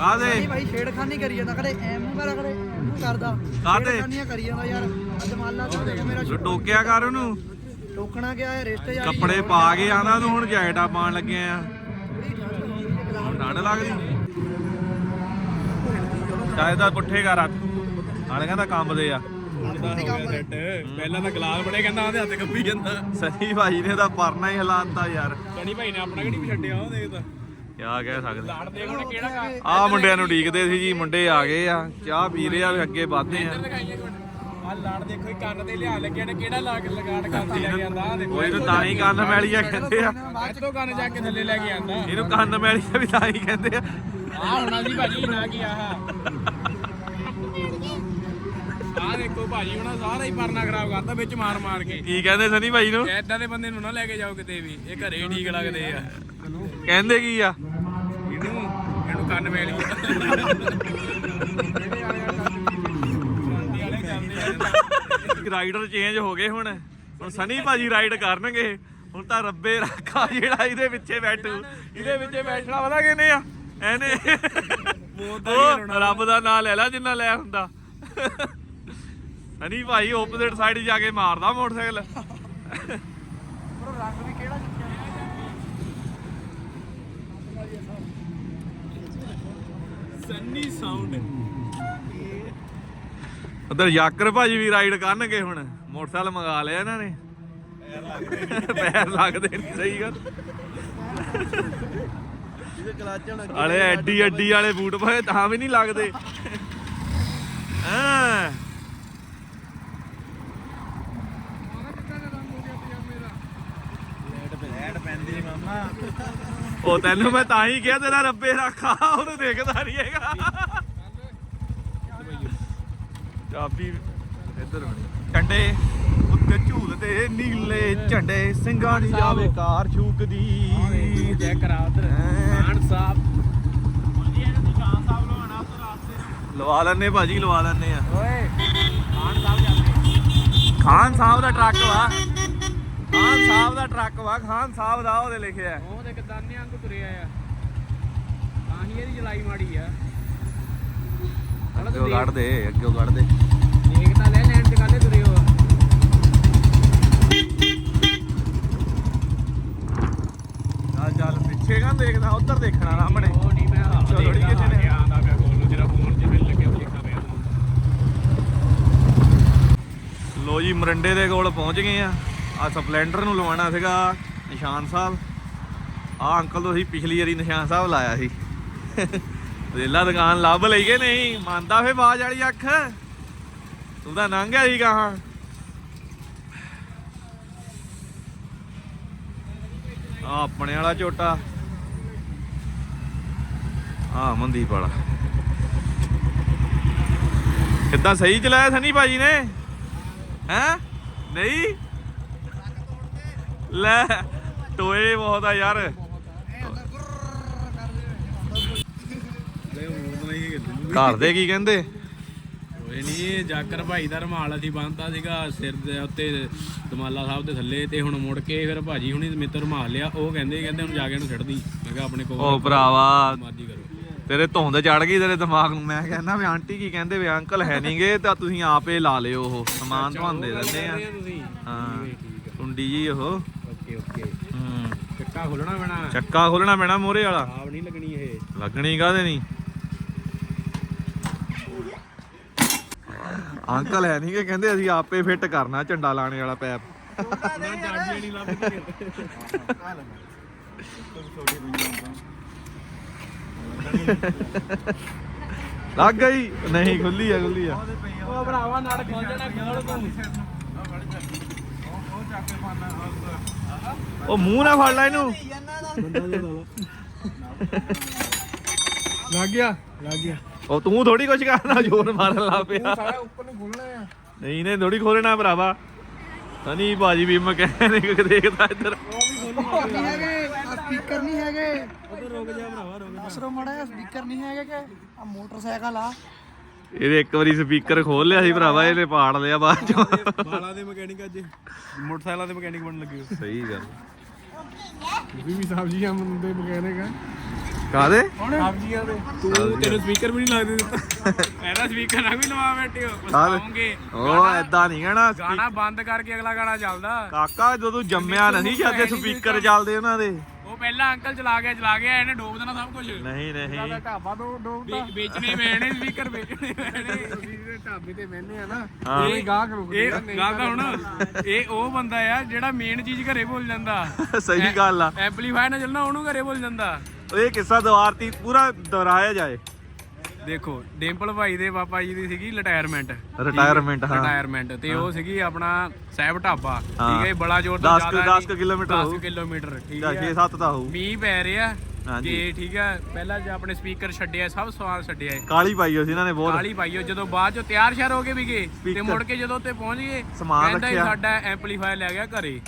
ਆ ਦੇ ਸਨੀ ਭਾਈ ਛੇੜਖਾਨੀ ਕਰੀ ਜਾਂਦਾ ਕਦੇ ਐ ਮੂੰਹ ਮੇਰਾ ਕਦੇ ਮੂੰਹ ਕਰਦਾ। ਕਾਹਤੇ? ਛੇੜਖਾਨੀਆਂ ਕਰੀ ਜਾਂਦਾ ਯਾਰ ਅੱਜ ਮੰਨ ਲਾ ਤੂੰ ਦੇਖੋ ਮੇਰਾ ਤੂੰ ਟੋਕਿਆ ਕਰ ਉਹਨੂੰ। ਟੋਕਣਾ ਗਿਆ ਹੈ ਰਿਸ਼ਤੇ ਯਾਰੀ ਕੱਪੜੇ ਪਾ ਕੇ ਆਂਦਾ ਤੂੰ ਹੁਣ ਜੈਕਟਾਂ ਪਾਉਣ ਲੱਗੇ ਆ। ਹੁਣ ਠੰਡ ਲੱਗਦੀ। ਚਾਹੇ ਤਾਂ ਪੁੱਠੇ ਕਰ ਹੱਥ ਨਾਲੇ ਕਹਿੰਦਾ ਕੰਬਦੇ ਆ। ਪਹਿਲਾਂ ਤਾਂ ਗਲਾਸ ਬੜੇ ਕਹਿੰਦਾ ਉਹਦੇ ਹੱਥ ਕੰਬੀ ਜਾਂਦਾ ਸਹੀ ਭਾਈ ਨੇ ਤਾਂ ਪਰਨਾ ਹੀ ਹਲਾਤਾ ਯਾਰ। ਸਣੀ ਭਾਈ ਨੇ ਆਪਣਾ ਕਿਹੜੀ ਵੀ ਛੱਡਿਆ ਉਹ ਦੇਖ ਤਾਂ। ਕਿਆ ਕਹਿ ਸਕਦੇ? ਆ ਮੁੰਡਿਆਂ ਨੂੰ ਢੀਕਦੇ ਸੀ ਜੀ ਮੁੰਡੇ ਆ ਗਏ ਆ। ਚਾਹ ਪੀ ਰਹੇ ਆ ਅੱਗੇ ਵਧਦੇ ਆ। ਆ ਲਾੜ ਦੇਖੋ ਇਹ ਕੰਨ ਤੇ ਲਿਆ ਲੱਗਿਆ ਨੇ ਕਿਹੜਾ ਲਾ ਕੇ ਲਗਾੜ ਕੰਨ ਤੇ ਲੈ ਕੇ ਆਂਦਾ? ਆ ਦੇਖੋ। ਉਹ ਇਹਨੂੰ ਤਾਂ ਹੀ ਕੰਨ ਮੈਲੀਆ ਕਹਿੰਦੇ ਆ। ਬਾਅਦ ਤੋਂ ਕੰਨ ਜਾ ਕੇ ਥੱਲੇ ਲੈ ਕੇ ਆਂਦਾ। ਇਹਨੂੰ ਕੰਨ ਮੈਲੀਆ ਵੀ ਤਾਂ ਹੀ ਕਹਿੰਦੇ ਆ। ਆ ਹੋਣਾ ਸੀ ਭਾਜੀ ਨਾ ਕੀ ਆਹ। ਆ ਦੇਖੋ ਭਾਜੀ ਹੁਣ ਸਾਰਾ ਹੀ ਪਰਨਾ ਖਰਾਬ ਕਰਤਾ ਵਿੱਚ ਮਾਰ ਮਾਰ ਕੇ। ਕੀ ਕਹਿੰਦੇ ਸਨੀ ਭਾਈ ਨੂੰ? ਐਦਾਂ ਦੇ ਬੰਦੇ ਨੂੰ ਨਾ ਲੈ ਕੇ ਜਾਓ ਕਿਤੇ ਵੀ। ਇਹ ਘਰੇ ਹੀ ਠੀਕ ਲੱਗਦੇ ਆ। ਕਹਿੰਦੇ ਕੀ ਆ? 91 ਵਾਲੀ ਰਾਈਡਰ ਚੇਂਜ ਹੋ ਗਏ ਹੁਣ। ਹੁਣ ਸਨੀ ਭਾਜੀ ਰਾਈਡ ਕਰਨਗੇ। ਹੁਣ ਤਾਂ ਰੱਬੇ ਰਾਖਾ ਜਿਹੜਾ ਇਹਦੇ ਵਿੱਚੇ ਬੈਠੂ। ਇਹਦੇ ਵਿੱਚੇ ਬੈਠਣਾ ਪਤਾ ਕਿਨੇ ਆ? ਐਨੇ ਉਹ ਰੱਬ ਦਾ ਨਾਮ ਲੈ ਲੈ ਜਿੰਨਾ ਲੈ ਹੁੰਦਾ। ਸਨੀ ਭਾਈ ਆਪੋਜ਼ਿਟ ਸਾਈਡ ਜਾ ਕੇ ਮਾਰਦਾ ਮੋਟਰਸਾਈਕਲ। ਸੰਨੀ ਸਾਊਂਡ ਉਧਰ ਯਾਕਰ ਭਾਜੀ ਵੀ ਰਾਈਡ ਕਰਨਗੇ ਹੁਣ। ਮੋਟਰਸਾਈਕਲ ਮੰਗਾ ਲਿਆ ਇਹਨਾਂ ਨੇ। ਪੈਰ ਲੱਗਦੇ ਨਹੀਂ। ਸਹੀ ਗੱਲ। ਅਲੇ ਐਡੀ ਐਡੀ ਵਾਲੇ ਬੂਟ ਪਾਏ, ਤਾਂ ਵੀ ਨਹੀਂ ਲੱਗਦੇ। ਹਾਂ। ਉਹ ਤੈਨੂੰ ਮੈਂ ਤਾਂ ਹੀ ਕਿਹਾ ਤੇਰਾ ਰੱਬੇ ਰੱਖਾ ਉਹਨੂੰ ਦੇਖਦਾ ਨਹੀਂ ਹੈਗਾ। ਚਾਬੀ ਇੱਧਰ ਝੰਡੇ ਉੱਤੇ ਝੂਲਦੇ ਨੀਲੇ ਝੰਡੇ ਸਿੰਘਾਂ ਦੀ ਜਾਵੇ ਕਾਰ ਛੂਕਦੀ। ਚੈੱਕ ਕਰਾ ਉਧਰ। ਹੈਂ। ਖਾਨ ਸਾਹਿਬ। ਲਵਾ ਲੈਨੇ ਭਾਜੀ ਲਵਾ ਲੈਨੇ ਆ। ਓਏ। ਖਾਨ ਸਾਹਿਬ ਜਾਂਦੇ ਖਾਨ ਸਾਹਿਬ ਦਾ ਟਰੱਕ ਵਾ। ਖਾਨ ਸਾਹਿਬ ਦਾ ਟਰੱਕ ਵਾ। ਖਾਨ ਸਾਹਿਬ ਦਾ ਉਹਦੇ ਲਿਖਿਆ। ਉਹ ਤੇ ਕਿਦਾਨੇ ਵਾਂਗੂ ਤੁਰਿਆ ਆ। ਤਾਂ ਹੀ ਇਹਦੀ ਜਲਾਈ ਮਾੜੀ ਆ। ਅੱਗਿਓ ਕੱਢ ਦੇ ਅੱਗਿਓ ਕੱਢ ਦੇ ਦੇਖ ਤਾਂ ਲੈ ਲੈਣ ਤੇ ਕਾਲੇ ਤੁਰੇ ਹੋ? ਚੱਲ ਚੱਲ ਪਿੱਛੇ ਕਾ ਦੇਖਦਾ ਉੱਧਰ ਦੇਖਣਾ ਸਾਹਮਣੇ। ਉਹ ਨਹੀਂ ਮੈਂ ਹਾਂ ਚਲੋ ਜੀ, ਕਿਸੇ ਨੇ- ਆਂਦਾ ਪਿਆ ਕੋਲ ਨੂੰ ਜਿਹੜਾ ਫੋਨ ਜਿਵੇਂ ਲੱਗਿਆ ਉਹ ਦੇਖਦਾ ਪਿਆ। ਲੋ ਜੀ ਮਰੰਡੇ ਦੇ ਕੋਲ ਪਹੁੰਚ ਗਏ ਆ। ਆ ਸਪਲੈਂਡਰ ਨੂੰ ਲਵਾਉਣਾ ਸੀਗਾ ਨਿਸ਼ਾਨ ਸਾਹਿਬ। ਆ ਅੰਕਲ ਤੋਂ ਅਸੀਂ ਪਿਛਲੀ ਵਾਰੀ ਨਿਸ਼ਾਨ ਸਾਹਿਬ ਲਾਇਆ ਸੀ। ਰੇਲਾ ਦੁਕਾਨ ਲੱਭ ਲਈ ਕਿ ਨਹੀਂ? ਮੰਨਦਾ ਫੇ ਬਾਜ ਵਾਲੀ ਅੱਖ। ਤੂੰ ਤਾਂ ਲੰਘਿਆ ਸੀ ਕਹਾਂ ਆ ਆਪਣੇ ਵਾਲਾ ਝੋਟਾ। ਆ ਮਨਦੀਪ ਵਾਲਾ। ਕਿੱਦਾਂ ਸਹੀ ਚਲਾਇਆ ਸਨੀ ਭਾਜੀ ਨੇ? ਹੈ? ਨਹੀਂ? ਲੈ ਟੋਏ ਬਹੁਤ ਆ ਯਾਰ। ਘਰ ਦੇ ਕੀ ਕਹਿੰਦੇ? ਓਏ ਨਹੀਂ ਜਾਕਰ ਭਾਈ ਦਾ ਰਮਾਲ ਅਸੀਂ ਬੰਨਤਾ ਸੀਗਾ ਸਿਰ ਦੇ ਉੱਤੇ ਦਮਾਲਾ ਸਾਹਿਬ ਦੇ ਥੱਲੇ ਤੇ ਹੁਣ ਮੁੜ ਕੇ ਫਿਰ ਭਾਜੀ ਹੁਣੀ ਮਿੱਤਰ ਰਮਾਲ ਲਿਆ ਉਹ ਕਹਿੰਦੇ ਕਹਿੰਦੇ ਹੁਣ ਜਾ ਕੇ ਇਹਨੂੰ ਛੱਡਦੀ। ਮੈਂ ਕਿਹਾ ਆਪਣੇ ਕੋਲ ਉਹ ਭਰਾਵਾ। ਮਾਦੀ ਕਰੋ। ਤੇਰੇ ਧੁੰਦ ਚੜ ਗਈ ਤੇਰੇ ਦਿਮਾਗ ਨੂੰ ਮੈਂ ਕਹਿੰਦਾ ਵੀ ਆਂਟੀ ਕੀ ਕਹਿੰਦੇ ਵੀ ਅੰਕਲ ਹੈ ਨਹੀਂਗੇ ਤਾਂ ਤੁਸੀਂ ਆਪੇ ਲਾ ਲਿਓ ਉਹ ਸਮਾਨ ਤੁਹਾਨੂੰ ਦੇ ਦਿੰਦੇ ਆ। ਹਾਂ ਟੁੰਡੀ ਜੀ ਉਹ। Okay okay. ਹੂੰ। ਚੱਕਾ ਖੋਲਣਾ ਪੈਣਾ। ਚੱਕਾ ਖੋਲਣਾ ਪੈਣਾ ਮੋਰੇ ਵਾਲਾ। ਆਪ ਨਹੀਂ ਲੱਗਣੀ ਇਹ। ਲੱਗਣੀ ਕਾਹਦੇ ਨਹੀਂ ਅੰਕਲ ਹੈ ਨਹੀਂ ਕਿ ਕਹਿੰਦੇ ਅਸੀਂ ਆਪੇ ਫਿੱਟ ਕਰਨਾ ਝੰਡਾ ਲਾਣੇ ਵਾਲਾ ਪੈਪ। ਨਾ ਜਾੜੀ ਨਹੀਂ ਲੱਭਦੀ ਲੱਗ ਗਈ। ਨਹੀਂ ਖੁੱਲੀ ਆ ਖੁੱਲੀ ਆ। ਉਹ ਭਰਾਵਾ ਨੜ ਖੋਲ ਜਾਣਾ ਖੋਲ ਤੂੰ ਉਹ ਮੂੰਹ ਨਾ ਫੜ ਲੈ ਇਹਨੂੰ। ਲੱਗ ਗਿਆ ਲੱਗ ਗਿਆ। ਉਹ ਤੂੰ ਥੋੜੀ ਕੁਝ ਕਰਨਾ ਜ਼ੋਰ ਮਾਰਨ ਲੱਗ ਪਿਆ। ਸਾਰਾ ਉੱਪਰ ਨੂੰ ਖੁੱਲਣਾ ਆ। ਨਹੀਂ ਇਹਨੇ ਥੋੜੀ ਖੋਲਣਾ ਭਰਾਵਾ। ਸਨੀ ਬਾਜੀ ਵੀ ਮਕੈਨਿਕ ਦੇਖਦਾ ਇੱਧਰ। ਨਹੀਂ ਹੈਗੇ ਸਪੀਕਰ ਨਹੀਂ ਹੈਗੇ। ਉਧਰ ਰੁਕ ਜਾ ਭਰਾਵਾ ਰੁਕ ਅਸਰੋ ਮੜਾ ਸਪੀਕਰ ਨਹੀਂ ਹੈਗੇ ਕਿ। ਆ ਮੋਟਰਸਾਈਕਲ ਆ। ਇਹਦੇ ਇੱਕ ਵਾਰੀ ਸਪੀਕਰ ਖੋਲ ਲਿਆ ਸੀ ਭਰਾਵਾ ਇਹਨੇ ਪਾੜ ਲਿਆ ਬਾਅਦ ਚੋਂ। ਬਾਲਾਂ ਦੇ ਮਕੈਨਿਕ ਅੱਜ। ਮੋਟਰਸਾਈਕਲਾਂ ਦੇ ਮਕੈਨਿਕ ਬਣਨ ਲੱਗੇ ਹੋ ਸਹੀ ਗੱਲ। ਵੀ ਵੀ ਸਬਜ਼ੀਆਂ ਦੇ ਮਕੈਨਿਕ ਆ। ਕਾਦੇ ਸਬਜ਼ੀਆਂ ਦੇ। ਤੂੰ ਤੈਨੂੰ ਸਪੀਕਰ ਵੀ ਨਹੀਂ ਲੱਗਦੇ ਦਿੱਤਾ। ਇਹਦਾ ਸਪੀਕਰ ਨਾ ਵੀ ਲਵਾ ਬੈਠੇ ਹੋ ਪਛਤਾਉਂਗੇ ਉਹ ਐਦਾਂ ਨਹੀਂ ਕਹਿਣਾ ਗਾਣਾ ਬੰਦ ਕਰਕੇ ਅਗਲਾ ਗਾਣਾ ਚੱਲਦਾ। ਕਾਕਾ ਜਦੋਂ ਜੰਮਿਆ ਨਹੀਂ ਜਾਂਦੇ ਸਪੀਕਰ ਚੱਲਦੇ ਉਹਨਾਂ ਦੇ। ਪਹਿਲਾਂ ਅੰਕਲ ਚਲਾ ਗਿਆ ਚਲਾ ਗਿਆ ਇਹਨੇ ਡੋਬ ਦੇਣਾ ਸਭ ਕੁਝ ਨਹੀਂ ਨਹੀਂ। ਢਾਬਾ ਤੋਂ ਡੋਬਦਾ। ਵੇਚਣੇ ਮੈਨੇ ਸਪੀਕਰ ਵੇਚਣੇ ਮੈਨੇ ਢਾਬੇ ਤੇ ਬਹਿੰਦੇ ਆ ਨਾ ਹਾਂ। ਇਹ ਗਾਹਕ ਰੁਕਦੇ ਇਹ ਗਾਹਕ ਹੁਣ ਇਹ ਉਹ ਬੰਦਾ ਆ ਜਿਹੜਾ ਮੇਨ ਚੀਜ਼ ਘਰੇ ਭੁੱਲ ਜਾਂਦਾ। ਸਹੀ ਗੱਲ ਆ। ਐਂਪਲੀਫਾਇਰ ਨਾਲ ਚੱਲਣਾ ਉਹਨੂੰ ਘਰੇ ਭੁੱਲ ਜਾਂਦਾ। ਇਹ ਕਿੱਸਾ ਦੁਆਰਤੀ ਪੂਰਾ ਦੁਹਰਾਇਆ ਜਾਏ। ਦੇਖੋ ਡਿੰਪਲ ਭਾਈ ਦੇ ਪਾਪਾ ਜੀ ਦੀ ਸੀਗੀ ਰਿਟਾਇਰਮੈਂਟ ਰਿਟਾਇਰਮੈਂਟ ਹਾਂ? ਰਿਟਾਇਰਮੈਂਟ ਤੇ ਉਹ ਸੀਗੀ ਆਪਣਾ ਸਾਹਿਬ ਢਾਬਾ। ਠੀਕ ਹਾਂ। ਬੜਾ ਜ਼ੋਰ ਜ਼ਿਆਦਾ ਦਸ ਕੁ ਕਿਲੋਮੀਟਰ 10 ਹੋਊ। ਕਿਲੋਮੀਟਰ ਠੀਕ ਹੈ? 6-7 ਤਾਂ ਹੋਊ। ਮੀਂਹ ਪੈ ਰਿਹਾ। ਹਾਂਜੀ। ਤੇ ਠੀਕ ਹੈ ਪਹਿਲਾਂ ਜੇ ਆਪਣੇ ਸਪੀਕਰ ਛੱਡਿਆ ਸਭ ਸਵਾਲ ਛੱਡਿਆ ਕਾਲੀ ਪਾਈ ਹੋਈ ਸੀ ਇਹਨਾਂ ਨੇ ਬਹੁਤ। ਕਾਲੀ ਪਾਈਓ ਜਦੋਂ ਬਾਅਦ ਚ ਤਿਆਰ ਸ਼ਿਆਰ ਹੋ ਕੇ ਵੀ ਗਏ ਤੇ। ਮੁੜ ਕੇ ਜਦੋਂ ਉੱਤੇ ਪਹੁੰਚ ਗਏ ਸਮਾਨ ਰੱਖਿਆ। ਸਾਡਾ ਐਂਪਲੀਫਾਇਰ ਲੈ ਗਿਆ ਘਰੇ।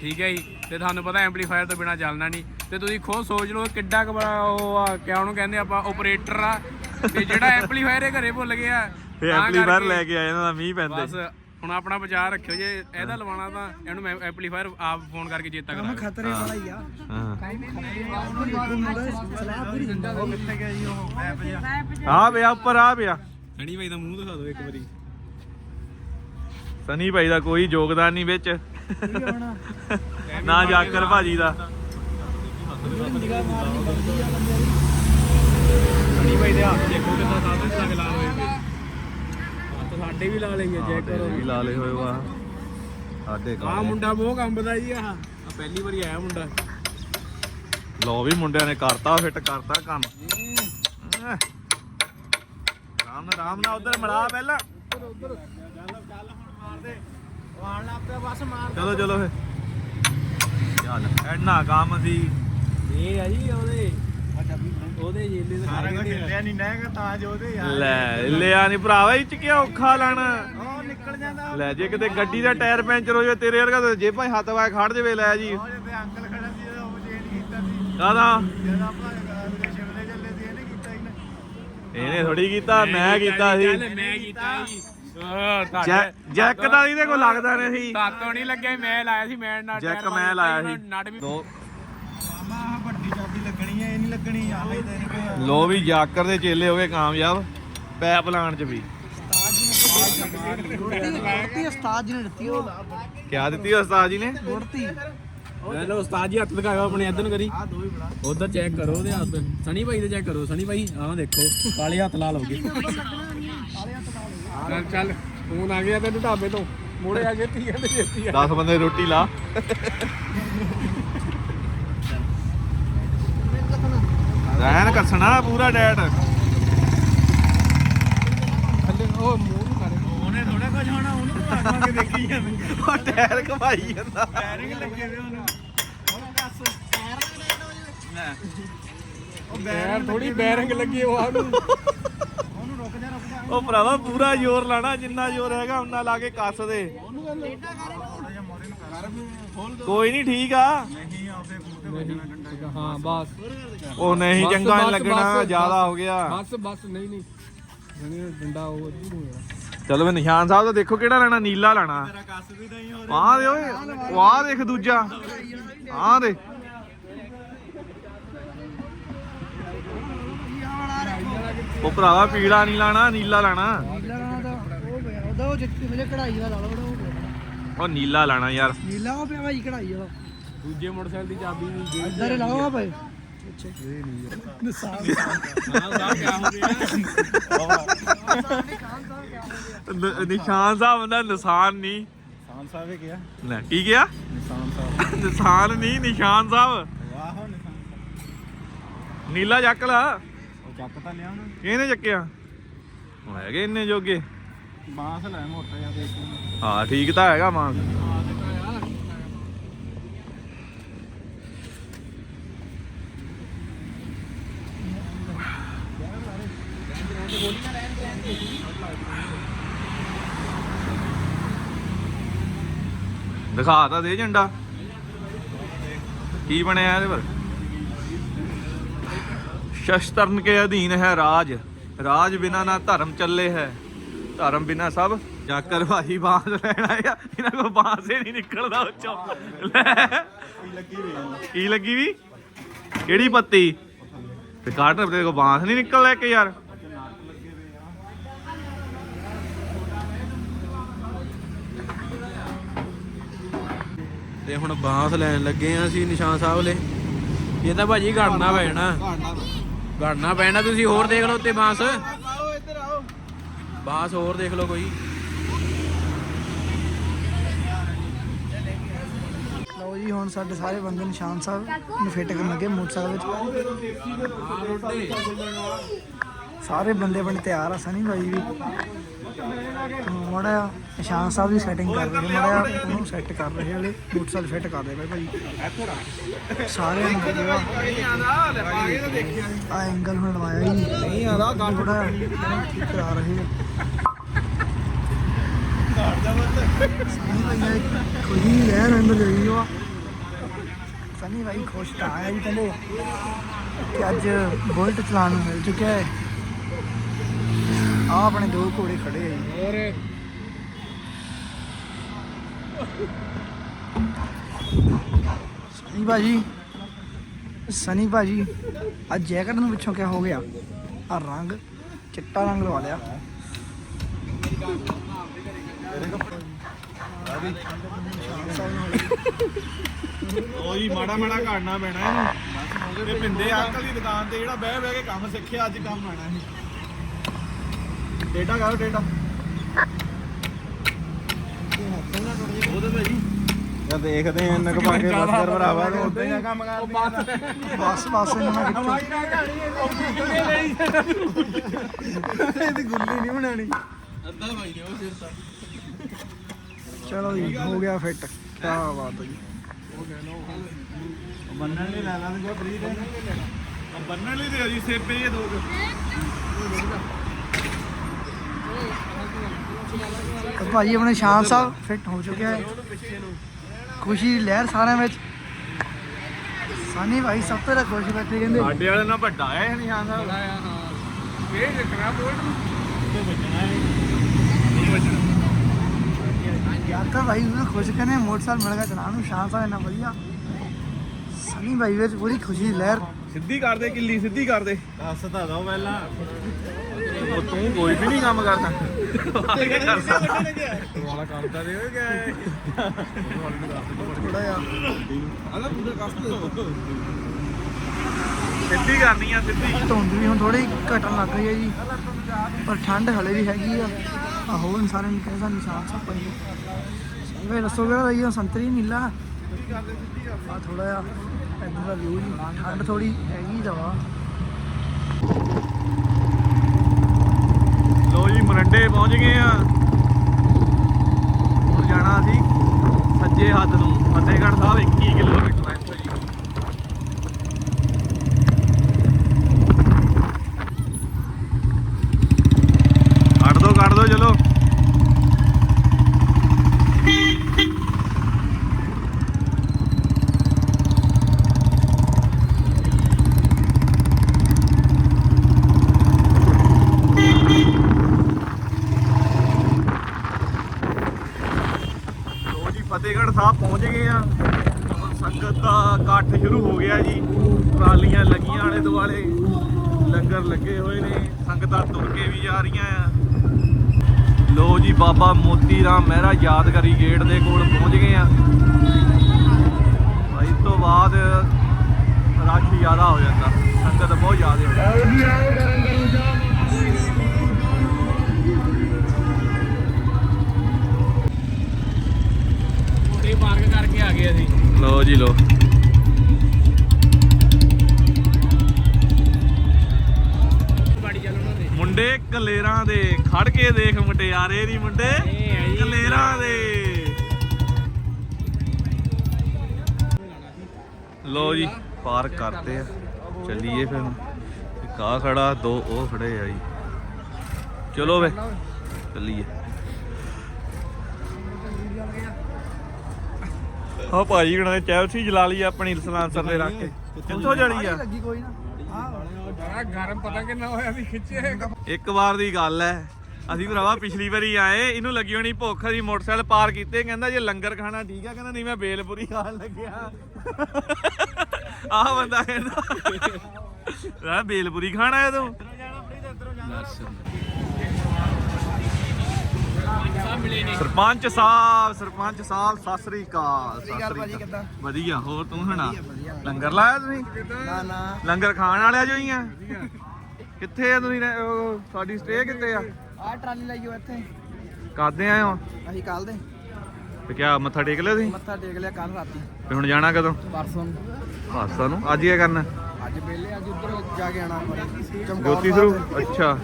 ਠੀਕ ਹੈ ਜੀ ਤੇ ਤੁਹਾਨੂੰ ਪਤਾ ਐਂਪਲੀਫਾਇਰ ਤੋਂ ਬਿਨਾ ਚੱਲਣਾ ਨਹੀਂ। ਤੇ ਤੁਸੀਂ ਖੁਦ ਸੋਚ ਲਓ ਕਿੱਡਾ ਕੁ ਬੜਾ ਉਹ ਆ ਕਿਆ ਉਹਨੂੰ ਕਹਿੰਦੇ ਆਪਾਂ ਆਪਰੇਟਰ ਆ। ਤੇ ਜਿਹੜਾ ਐਂਪਲੀਫਾਇਰ ਇਹ ਘਰੇ ਭੁੱਲ ਗਿਆ ਤਾਂ ਐਂਪਲੀਫਾਇਰ ਕਰਕੇ ਲੈ ਕੇ ਆਏ ਇਹਨਾਂ ਦਾ ਮੀਂਹ ਪੈਂਦੇ। ਬਸ ਹੁਣ ਆਪਣਾ ਵਿਚਾਰ ਰੱਖਿਓ ਜੇ ਇਹਦਾ ਲਵਾਉਣਾ ਤਾਂ ਇਹਨੂੰ ਐਂਪਲੀਫਾਇਰ ਆਪ ਫੋਨ ਕਰਕੇ ਚੇਤਾ ਕਰਾ ਖਤਰੇ ਵਾਲਾ ਹੀ ਆ। ਹਾਂ। ਸਲਾਹ ਪੂਰੀ ਦਿੰਦਾ ਉਹ ਕਿੱਥੇ ਗਿਆ ਜੀ ਉਹ ਆ ਪਿਆ ਉੱਪਰ ਆ ਪਿਆ। ਸਣੀ ਭਾਈ ਦਾ ਮੂੰਹ ਦਿਖਾ ਦਿਓ ਇੱਕ ਵਾਰੀ। ਸਨੀ ਭਾਈ ਦਾ ਕੋਈ ਯੋਗਦਾਨ ਨਹੀਂ ਵਿੱਚ। ਨਾ ਜਾਕਰ ਭਾਜੀ ਦਾ। ਸਣੀ ਭਾਈ ਦੇ ਹੱਥ ਦੇਖੋ ਕਿੰਨਾ ਸਾਧਨ ਲੱਗ ਲਾ ਹੋਏ ਹੱਥ ਸਾਡੇ ਵੀ ਲਾ ਲਈਏ ਚੈੱਕ ਕਰੋ। ਵੀ ਲਾ ਲਏ ਹੋਏ ਵਾ। ਸਾਡੇ ਆ ਮੁੰਡਾ ਬਹੁਤ ਕੰਬਦਾ ਜੀ ਆਹ। ਆ ਪਹਿਲੀ ਵਾਰੀ ਆਇਆ ਮੁੰਡਾ। ਲੋ ਵੀ ਮੁੰਡਿਆਂ ਨੇ ਕਰਤਾ ਫਿੱਟ ਕਰਤਾ ਕੰਮ। ਅਹ। ਰਾਮ ਨਾਲ ਰਾਮ ਨਾਲ ਉਧਰ ਮੜਾ ਪਹਿਲਾਂ। ਚਲੋ ਚਲੋ ਫੇ। ਚੱਲ ਐਨਾ ਕੰਮ ਸੀ। ਇਹ ਆ ਜੀ ਉਹਦੇ। ਉਹਦੇ ਜੇਲੇ ਦੇ ਸਾਰੇ ਖੇਲਿਆ ਨਹੀਂ ਨਹਿਗਾ ਤਾਂ ਜੋ ਉਹਦੇ ਲੈ ਲਿਆ ਨਹੀਂ ਭਰਾਵਾ ਇਹ ਚ ਕੀ ਔਖਾ ਲੈਣਾ? ਉਹ ਨਿਕਲ ਜਾਂਦਾ। ਲੈ ਜੇ ਕਿਤੇ ਗੱਡੀ ਦਾ ਟਾਇਰ ਪੈਂਚਰ ਹੋ ਜਾਵੇ ਤੇਰੇ ਵਰਗਾ ਤਾਂ ਜੇ ਭਾਈ ਹੱਥ ਵਾਏ ਖੜ ਜਾਵੇ ਲੈ ਜੀ। ਉਹ ਜਿੱਤੇ ਅੰਕਲ ਖੜਾ ਸੀ ਉਹ ਚੇਂਜ ਕੀਤਾ ਸੀ। ਕਾਹਦਾ? ਜਦ ਆਪਾਂ ਸ਼ਿਮਲੇ ਚੱਲੇ ਸੀ ਇਹਨੇ ਕੀਤਾ ਇਹਨੇ ਇਹਨੇ ਥੋੜੀ ਕੀਤਾ ਮੈਂ ਕੀਤਾ ਸੀ। ਮੈਂ ਕੀਤਾ ਜੀ ਜੈਕ ਦਾ ਇਹਦੇ ਕੋਲ ਲੱਗਦਾ ਨਹੀਂ ਸੀ। ਤਾਤੋਂ ਨਹੀਂ ਲੱਗਿਆ ਮੈਂ ਲਾਇਆ ਸੀ ਮੈਂ ਨਾਲ ਜੈਕ ਮੈਂ ਲਾਇਆ ਸੀ। ਨਟ ਵੀ ਦੋ ਮਾਮਾ ਵੱਡੀ ਚਾਬੀ ਲੱਗਣੀ ਹੈ ਲੱਗਣੀ ਲੋ ਵੀ ਜਾਕਰ ਦੇ ਚੇਲੇ ਹੋ ਗਏ ਕਾਮਯਾਬ ਪੈਪ ਲਾਣ ਚ ਵੀ। ਗੁੜਤੀ ਉਸਤਾਦ ਜੀ ਨੇ ਦਿੱਤੀ ਉਹ ਕਿਆ ਦਿੱਤੀ ਉਸਤਾਦ ਜੀ ਨੇ? ਗੁੜਤੀ ਲੋ ਉਸਤਾਦ ਜੀ ਹੱਥ ਦਿਖਾਓ ਆਪਣੇ ਇੱਧਰ ਨੂੰ ਕਰੀ ਦੋ ਉਧਰ ਚੈੱਕ ਕਰੋ ਉਹਦੇ ਹੱਥ। ਸਣੀ ਭਾਈ ਦੇ ਚੈੱਕ ਕਰੋ ਸਣੀ ਭਾਈ ਆਹ ਦੇਖੋ ਕਾਲੇ ਹੱਥ ਲਾ ਲਓਗੇ ਚੱਲ ਚੱਲ ਫੋਨ ਆ ਗਿਆ ਤੈਨੂੰ ਢਾਬੇ ਤੋਂ। ਮੋੜੇ ਆ ਗਏ ਤੀਆਂ ਤੇ ਜੇਤੀ 10 ਬੰਦੇ ਰੋਟੀ ਲਾ। ਰਹਿਣ ਕੱਸਣਾ ਪੂਰਾ ਡੈਟ। ਥੱਲੇ ਉਹ ਮੂੰਹ ਨੂੰ ਕਰੇ ਉਹਨੇ ਥੋੜਾ ਕੁਝ ਹੋਣਾ ਉਹਨੂੰ ਕੇ ਦੇਖੀ ਜਾਂਦੇ। ਉਹ ਟਾਇਰ ਘਮਾਈ ਜਾਂਦਾ। ਪੈਰਿੰਗ ਲੱਗੇ ਦੇ ਉਹਨੂੰ ਉਹਨੂੰ ਦੱਸ ਉਹ ਯਾਰ ਥੋੜੀ ਬੈਰਿੰਗ ਲੱਗੀ ਉਹ ਆ ਨੂੰ। ਉਹਨੂੰ ਰੁਕ ਜਾ ਰੁਕ ਜਾ। ਉਹ ਭਰਾਵਾ ਪੂਰਾ ਜ਼ੋਰ ਲਾਣਾ ਜਿੰਨਾ ਜ਼ੋਰ ਹੈਗਾ ਉਹਨਾਂ ਲਾ ਕੇ ਕੱਸ ਦੇ। ਕੋਈ ਨਹੀਂ ਠੀਕ ਆ। ਹਾਂ ਬਸ। ਉਹ ਨਹੀਂ ਬਸ, ਚੰਗਾ ਨਹੀਂ ਬਸ, ਲੱਗਣਾ ਬਸ, ਜ਼ਿਆਦਾ ਹੋ ਗਿਆ। ਬਸ ਬਸ ਨਹੀਂ ਨਹੀਂ। ਜਣੇ ਡੰਡਾ ਉਹ ਅੱਧੂ ਹੋ ਗਿਆ ਚਲੋ ਵੀ ਨਿਸ਼ਾਨ ਸਾਹਿਬ ਦਾ ਦੇਖੋ ਕਿਹੜਾ ਲੈਣਾ ਨੀਲਾ ਲੈਣਾ। ਆਹ ਦੇ ਓਏ ਉਹ ਆਹ ਦੇਖ ਦੂਜਾ। ਆਹ ਦੇ। ਉਹ ਭਰਾਵਾ ਪੀਲਾ ਨਹੀਂ ਲਾਣਾ ਨੀਲਾ ਲਾਣਾ। ਨੀਲਾ ਰਾਣਾ ਦਾ ਉਹ ਪਿਆ ਉਹਦਾ ਉਹ ਜਿੱਥੇ ਵਜੇ ਕਢਾਈ ਵਾਲਾ ਲਾ ਲਓ ਉਹ ਪਿਆ। ਉਹ ਨੀਲਾ ਲਾਣਾ ਯਾਰ। ਨੀਲਾ ਉਹ ਪਿਆ ਭਾਈ ਕਢਾਈ ਵਾਲਾ। ਦੂਜੇ ਮੋਟਰਸਾਈਕਲ ਦੀ ਚਾਬੀ ਵੀ ਦੇ ਇੱਧਰ ਲਾਓ ਆ ਭਾਈ ਨ- ਨਿਸ਼ਾਨ ਸਾਹਿਬ ਦਾ ਨਿਸ਼ਾਨ। ਨਹੀਂ। ਨਿਸ਼ਾਨ ਸਾਹਿਬ ਇਹ ਕਿਹਾ। ਲੈ ਕੀ ਗਿਆ ਨਿਸ਼ਾਨ ਸਾਹਿਬ। ਨਿਸ਼ਾਨ ਨਹੀਂ ਨਿਸ਼ਾਨ ਸਾਹਿਬ। ਵਾਹ ਨਿਸ਼ਾਨ ਨੀਲਾ ਚੱਕ ਲਾ। ਉਹ ਚੱਕ ਤਾਂ ਲਿਆ ਉਹਨੇ ਕਿਹਨੇ ਚੱਕਿਆ? ਹੈਗੇ ਇੰਨੇ ਜੋਗੇ। ਬਾਂਸ ਲੈ ਮੋਟਾ ਜਿਹਾ ਦੇਖ ਹਾਂ ਠੀਕ ਤਾਂ ਹੈਗਾ ਮਾਂ ਦਿਖਾ ਤਾਂ ਦੇ ਝੰਡਾ ਕੀ ਬਣਿਆ ਇਹਦੇ ਪਰ? ਸ਼ਸਤਰਨ ਕੇ ਅਧੀਨ ਹੈ ਰਾਜ। ਰਾਜ ਬਿਨਾ ਨਾ ਧਰਮ ਚੱਲੇ ਹੈ। ਧਰਮ ਬਿਨਾ ਸਭ ਜਾਕਰ ਭਾਈ ਬਾਂਸ ਲੈਣਾ ਆ। ਇਹਨਾਂ ਕੋਲ ਬਾਂਸ ਹੀ ਨਹੀਂ ਨਿਕਲਦਾ ਉੱਚੋਂ ਕੀ ਲੱਗੀ ਵੀ? ਕਿਹੜੀ ਪੱਤੀ? ਤੇ ਕਾਟਰ ਤੇ ਕੋ ਬਾਂਸ ਨਹੀਂ ਨਿਕਲਦਾ ਇੱਕ ਯਾਰ। ਤੇ ਹੁਣ ਬਾਂਸ ਲੈਣ ਲੱਗੇ ਆ ਅਸੀਂ ਨਿਸ਼ਾਨ ਸਾਹਿਬ ਲੈ ਇਹ ਤਾਂ ਭਾਜੀ ਘੜਨਾ ਪੈਣਾ। ਘੜਨਾ ਪੈਣਾ ਤੁਸੀਂ ਹੋਰ ਦੇਖ ਲਓ ਉੱਤੇ ਬਾਂਸ। ਬਾਂਸ ਹੋਰ ਦੇਖ ਲਓ ਕੋਈ। ਲਓ ਜੀ ਹੁਣ ਸਾਡੇ ਸਾਰੇ ਬੰਦੇ ਨਿਸ਼ਾਨ ਸਾਹਿਬ ਨੂੰ ਫਿੱਟ ਕਰਨ ਲੱਗੇ ਮੋਟਰਸਾਈਕਲ ਵਿੱਚ। ਸਾਰੇ ਬੰਦੇ ਬਣੇ ਤਿਆਰ ਆ ਸਨੀ ਭਾਈ ਵੀ। ਮੜਾ ਨਿਸ਼ਾਨ ਸਾਹਿਬ ਦੀ ਸੈਟਿੰਗ ਕਰ ਰਹੇ ਮੜਾ ਉਹਨੂੰ ਸੈੱਟ ਕਰ ਰਹੇ ਹਲੇ ਮੋਟਰਸਾਈਕਲ ਫਿੱਟ ਕਰ ਰਹੇ ਭਾਈ ਭਾਈ। ਸਾਰਿਆਂ ਨੂੰ ਲੱਗਿਆ ਆ ਐਂਗਲ ਹੁਣ ਲਵਾਇਆ ਹੀ। ਨਹੀਂ ਆਦਾ ਥੋੜਾ ਠੀਕ ਕਰਾ ਰਹੇ ਕੋਈ ਲੈਣ ਅੰਦਰ ਗਈ ਉਹ ਸਨੀ ਭਾਈ ਖੁਸ਼ ਤਾਂ ਆਇਆ ਜੀ ਕਹਿੰਦੇ ਕਿ ਅੱਜ ਬੁਲਟ ਚਲਾਉਣ ਨੂੰ ਮਿਲ ਚੁੱਕਿਆ ਹੈ। ਆ ਆਪਣੇ ਦੋ ਘੋੜੇ ਖੜੇ ਆ ਜੀ। ਹੋਰ। ਸਨੀ ਭਾਜੀ ਸਨੀ ਭਾਜੀ ਅੱਜ ਜੈਕਟ ਨੂੰ ਪਿੱਛੋਂ ਕਿਆ ਹੋ ਗਿਆ? ਆ ਰੰਗ ਚਿੱਟਾ ਰੰਗ ਲਵਾ ਲਿਆ। ਉਹ ਜੀ ਮਾੜਾ ਮਾੜਾ ਘੜਨਾ ਪੈਣਾ ਇਹਨੂੰ। ਇਹ ਪਿੰਦੇ ਅੰਕਲ ਦੀ ਦੁਕਾਨ ਤੇ ਜਿਹੜਾ ਬਹਿ ਬਹਿ ਕੇ ਕੰਮ ਸਿੱਖਿਆ ਅੱਜ ਕੰਮ ਆਣਾ ਇਹ ਡੇਟਾ ਕਰੋ ਡੇਟਾ। ਉਹਦੇ ਜਾਂ। ਦੇਖਦੇ ਆਂ ਨਕ ਪਾ ਕੇ ਬਸ ਕਰ ਭਰਾਵਾ ਤੂੰ ਉਦਾਂ ਹੀ ਕੰਮ ਕਰ ਬਸ। ਬਸ ਇਹਨਾਂ ਨਾਲ ਇਹਦੀ ਗੁੱਲੀ ਨਹੀਂ ਬਣਾਣੀ ਚਲੋ ਜੀ ਹੋ ਗਿਆ ਫਿੱਟ ਕੀ ਬਾਤ ਹੈ ਜੀ। ਬੰਨਣ ਲਈ ਲੈ ਲਾਂਗੇ ਫਰੀ ਦੇ ਬੰਨਣ ਲਈ ਤੇ ਜੀ ਸੇਪੇ ਇਹ ਦੋ ਤੇ ਭਾਜੀ ਆਪਣੇ ਸ਼ਾਨ ਸਾਹਿਬ ਫਿੱਟ ਹੋ ਚੁੱਕਿਆ ਹੈ। ਖੁਸ਼ੀ ਦੀ ਲਹਿਰ ਸਾਰਿਆਂ ਵਿੱਚ। ਸਾਨੀ ਭਾਈ ਸਭ ਤੋਂ ਜ਼ਿਆਦਾ ਖੁਸ਼ ਬੈਠੇ ਕਹਿੰਦੇ। ਸਾਡੇ ਵਾਲੇ ਨਾਲ ਵੱਡਾ ਹੈ ਨਿਸ਼ਾਨ ਸਾਹਿਬ। ਲਾਇਆ ਹਾਂ ਇਹ ਰੱਖਣਾ ਬੋਲਟ ਨੂੰ। ਯਾਕਰ ਭਾਈ ਨੂੰ ਖੁਸ਼ ਕਰਨੇ ਮੋਟਰਸਾਈਕਲ ਮਿਲ ਗਿਆ ਚਲਾਉਣ ਨੂੰ। ਸ਼ਾਨ ਸਾਹਿਬ ਇੰਨਾ ਵਧੀਆ। ਸਨੀ ਭਾਈ ਵਿੱਚ ਪੂਰੀ ਖੁਸ਼ੀ ਦੀ ਲਹਿਰ। ਸਿੱਧੀ ਕਰ ਦੇ ਕਿੱਲੀ ਸਿੱਧੀ ਕਰ ਦੇ। ਦੱਸ ਤਾਂ ਦੋ ਪਹਿਲਾਂ। ਉਹ ਤੂੰ ਕੋਈ ਵੀ ਨਹੀਂ ਕੰਮ ਕਰਦਾ। ਵਾਲਾ ਕੰਮ ਤਾਂ ਦੇ ਗਿਆ ਥੋੜਾ ਜਿਹਾ। ਆਦਾ ਪੂਰਾ ਕਸਤ ਸਿੱਧੀ ਕਰਨੀ ਆ ਸਿੱਧੀ। ਧੁੰਦ ਵੀ ਹੁਣ ਥੋੜੀ ਘਟਣ ਲੱਗ ਰਹੀ ਹੈ ਜੀ ਪਰ ਠੰਡ ਹਲੇ ਵੀ ਹੈਗੀ ਆ। ਆ ਹੋਰ ਸਾਰਿਆਂ ਨੂੰ ਕਹਿੰਦਾ ਨਿਸ਼ਾਨ ਸਭ ਪਈ ਸੰਗੇ ਦੱਸੋ ਕਿਹੜਾ ਰਹੀ ਸੰਤਰੀ ਨੀਲਾ? ਆ ਥੋੜਾ ਜਿਹਾ ਇੱਧਰ ਦਾ ਵਿਊ ਜੀ ਠੰਡ ਥੋੜੀ ਹੈਗੀ ਦਵਾ। ਲੋ ਜੀ, ਮਰੰਡੇ ਪਹੁੰਚ ਗਏ ਆ। ਹੁਣ ਜਾਣਾ ਅਸੀਂ ਸੱਜੇ ਹੱਥ ਨੂੰ, ਫਤਿਹਗੜ੍ਹ ਸਾਹਿਬ 21 ਕਿਲੋਮੀਟਰ ਹੈ ਇੱਥੋਂ ਜੀ ਕੱਢ ਦੋ ਕੱਢ ਦੋ ਚਲੋ ਫਤਿਹਗੜ੍ਹ ਸਾਹਿਬ ਪਹੁੰਚ ਗਏ ਆ। ਹੁਣ ਸੰਗਤ ਦਾ ਇਕੱਠ ਸ਼ੁਰੂ ਹੋ ਗਿਆ ਜੀ। ਟਰਾਲੀਆਂ ਲੱਗੀਆਂ ਆਲੇ ਦੁਆਲੇ। ਲੰਗਰ ਲੱਗੇ ਹੋਏ ਨੇ। ਸੰਗਤਾਂ ਤੁਰ ਕੇ ਵੀ ਜਾ ਰਹੀਆਂ ਆ। ਲੋ ਜੀ, ਬਾਬਾ ਮੋਤੀ ਰਾਮ ਮਹਿਰਾ ਯਾਦਗਾਰੀ ਗੇਟ ਦੇ ਕੋਲ ਪਹੁੰਚ ਗਏ ਆ। ਇਸ ਤੋਂ ਬਾਅਦ ਰਸ਼ ਜ਼ਿਆਦਾ ਹੋ ਜਾਂਦਾ। ਸੰਗਤ ਬਹੁਤ ਜ਼ਿਆਦਾ ਹੋ ਜਾਂਦੀ। ਪਾਰਕ ਕਰਕੇ ਆ ਗਏ ਅਸੀਂ। ਲੋ ਜੀ ਲੋ ਮੁੰਡੇ ਕਲੇਰਾਂ ਦੇ। ਖੜ ਕੇ ਦੇਖ ਮੁਟਿਆਰੇ ਦੀ ਮੁੰਡੇ। ਕਲੇਰਾਂ ਦੇ। ਲੋ ਜੀ ਪਾਰਕ ਕਰਤੇ ਆ। ਚੱਲੀਏ ਫਿਰ ਆਹ ਖੜਾ ਦੋ ਉਹ ਖੜੇ ਆ ਜੀ। ਚਲੋ ਵੇ ਚੱਲੀਏ। ਹਾਂ ਭਾਜੀ ਨੇ ਚੈਲਸੀ ਜਲਾ ਲਈ ਆਪਣੀ ਸਲਾਂਸਰ ਦੇ ਰੱਖ ਕੇ। ਕਿੱਥੋਂ ਜਲੀ ਆ? ਲੱਗੀ ਕੋਈ ਨਾ। ਬੜਾ ਗਰਮ ਪਤਾ ਕਿੰਨਾ ਹੋਇਆ ਵੀ ਖਿੱਚੇ ਇੱਕ ਵਾਰ ਦੀ ਗੱਲ ਹੈ ਅਸੀਂ ਭਰਾਵਾ ਪਿਛਲੀ ਵਾਰੀ ਆਏ ਇਹਨੂੰ ਲੱਗੀ ਹੋਣੀ ਭੁੱਖ ਅਸੀਂ ਮੋਟਰਸਾਈਕਲ ਪਾਰ ਕੀਤੇ ਕਹਿੰਦਾ ਜੇ ਲੰਗਰ ਖਾਣਾ ਠੀਕ ਆ ਕਹਿੰਦਾ ਨਹੀਂ ਮੈਂ ਬੇਲਪੁਰੀ ਖਾਣ ਲੱਗਿਆ। ਆਹ ਬੰਦਾ ਕਹਿੰਦਾ ਆ ਬੇਲਪੁਰੀ ਖਾਣਾ ਹੈ ਤੂੰ? ਸਰਪੰਚ ਸਾਹਿਬ ਸਰਪੰਚ ਸਾਹਿਬ ਸਤਿ ਸ੍ਰੀ ਅਕਾਲ ਸਤਿ ਸ੍ਰੀ ਅਕਾਲ ਵਧੀਆ ਹੋਰ ਤੂੰ ਸੁਣਾ? ਲੰਗਰ ਲਾਇਆ ਤੁਸੀਂ? ਨਾ ਨਾ। ਲੰਗਰ ਖਾਣ ਵਾਲਿਆ ਜੋ ਹੀ ਆ? ਕਿੱਥੇ ਆ ਤੁਸੀਂ? ਸਾਡੀ ਸਟੇ ਕਿੱਥੇ ਆ? ਆਹ ਟਰਾਲੀ ਲਾਈਓ ਇੱਥੇ। ਕਾਦੇ ਆਏ ਹੋ? ਅਸੀਂ ਕੱਲ ਦੇ। ਤੇ ਕਿਆ ਮੱਥਾ ਟੇਕ ਲਿਆ ਤੁਸੀਂ? ਮੱਥਾ ਟੇਕ ਲਿਆ ਕੱਲ ਰਾਤੀ। ਤੇ ਹੁਣ ਜਾਣਾ ਕਦੋਂ? ਪਰਸੋਂ ਨੂੰ। ਨੂੰ? ਅੱਜ ਕੀ ਕਰਨਾ? ਅੱਜ ਵੇਲੇ ਅੱਜ ਉੱਧਰ ਜਾ ਕੇ ਆਣਾ ਚਮਕੌਰ ਜੋਤੀ। ਸਰੂ? ਅੱਛਾ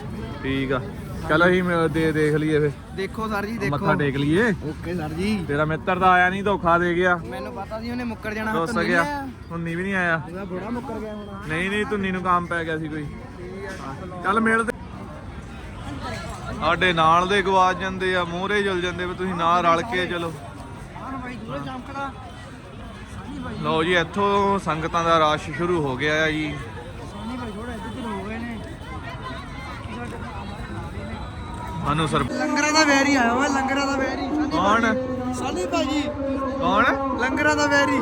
ਠੀਕ ਆ। ਚਲ ਮ- ਦੇ ਦੇਖ ਲਈਏ ਫੇ ਦੇਖੋ ਸਰ ਜੀ ਦੇਖੋ। ਮੱਥਾ ਟੇਕ ਲਈਏ। ਓਕੇ ਸਰ ਜੀ। ਤੇਰਾ ਮਿੱਤਰ ਤਾਂ ਆਇਆ ਨਹੀਂ ਧੋਖਾ ਦੇ ਗਿਆ। ਮੈਨੂੰ ਪਤਾ ਸੀ ਉਹਨੇ ਮੁੱਕਰ ਜਾਣਾ ਹੱਥੋਂ ਗਿਆ। ਨਹੀਂ ਹੁੰਨੀ ਵੀ ਨਹੀਂ ਆਇਆ। ਉਹਦਾ ਬੜਾ ਮੁੱਕਰ ਗਿਆ ਹੁਣ। ਨਹੀਂ ਨਹੀਂ ਧੁੰਨੀ ਨੂੰ ਕੰਮ ਪੈ ਗਿਆ ਸੀ ਕੋਈ। ਚੱਲ ਮਿਲਦੇ ਸਾਡੇ ਨਾਲ ਦੇ ਗਵਾਚ ਜਾਂਦੇ ਆ ਮੂਹਰੇ ਚਲ ਜਾਂਦੇ ਵੀ ਤੁਸੀਂ ਨਾਲ ਰਲ ਕੇ ਚਲੋ। ਹਾਂ ਲਓ ਜੀ ਇੱਥੋਂ ਸੰਗਤਾਂ ਦਾ ਰਸ਼ ਸ਼ੁਰੂ ਹੋ ਗਿਆ ਆ ਜੀ ਸੋਨੀ ਭਾਈ ਥੋੜਾ ਇੱਧਰ ਹੋ ਗਏ ਨੇ ਸਾਨੂੰ ਸਰ ਲੰਗਰਾਂ ਦਾ ਵੈਰੀ ਆਇਆ ਵਾ ਲੰਗਰਾਂ ਦਾ ਵੈਰੀ। ਕੌਣ? ਸਾਨੀ ਭਾਜੀ। ਕੌਣ? ਲੰਗਰਾਂ ਦਾ ਵੈਰੀ।